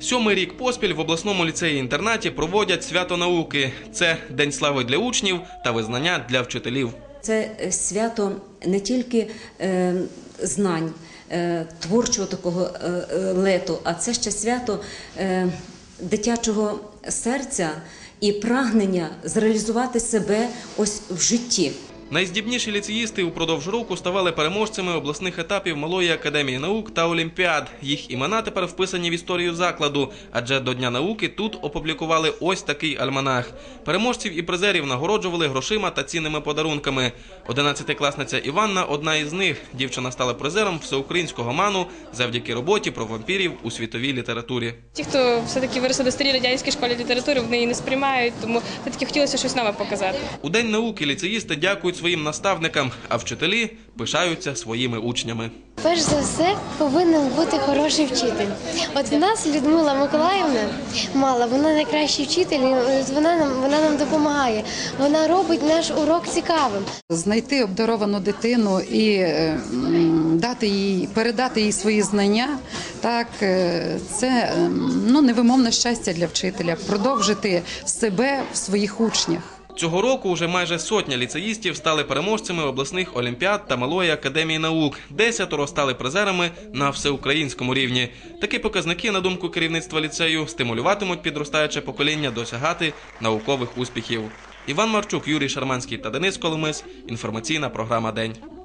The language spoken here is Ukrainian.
Сьомий рік поспіль в обласному ліцеї-інтернаті проводять свято науки. Це день слави для учнів та визнання для вчителів. Це е, свято не тільки е, знань, е, творчого такого лету, а це ще свято дитячого серця і прагнення зреалізувати себе ось в житті. Найздібніші ліцеїсти упродовж року ставали переможцями обласних етапів Малої академії наук та олімпіад. Їх імена тепер вписані в історію закладу, адже до Дня науки тут опублікували ось такий альманах. Переможців і призерів нагороджували грошима та цінними подарунками. Одинадцятикласниця Іванна одна із них. Дівчина стала призером всеукраїнського ману завдяки роботі про вампірів у світовій літературі. Ті, хто все-таки виросли до старій радянській школі літератури, вони її не сприймають, тому все-таки хотілося щось нове показати. У день науки ліцеїсти дякують своїм наставникам, а вчителі пишаються своїми учнями. Перш за все повинен бути хороший вчитель. От в нас Людмила Миколаївна мала, вона найкращий вчитель, вона нам вона нам допомагає. Вона робить наш урок цікавим. Знайти обдаровану дитину і е, дати їй, передати їй свої знання, так е, це е, ну невимовне щастя для вчителя продовжити себе в своїх учнях. Цього року вже майже сотня ліцеїстів стали переможцями обласних олімпіад та малої академії наук. Десятеро стали призерами на всеукраїнському рівні. Такі показники, на думку керівництва ліцею, стимулюватимуть підростаюче покоління досягати наукових успіхів. Іван Марчук, Юрій Шарманський та Денис Коломис. Інформаційна програма День.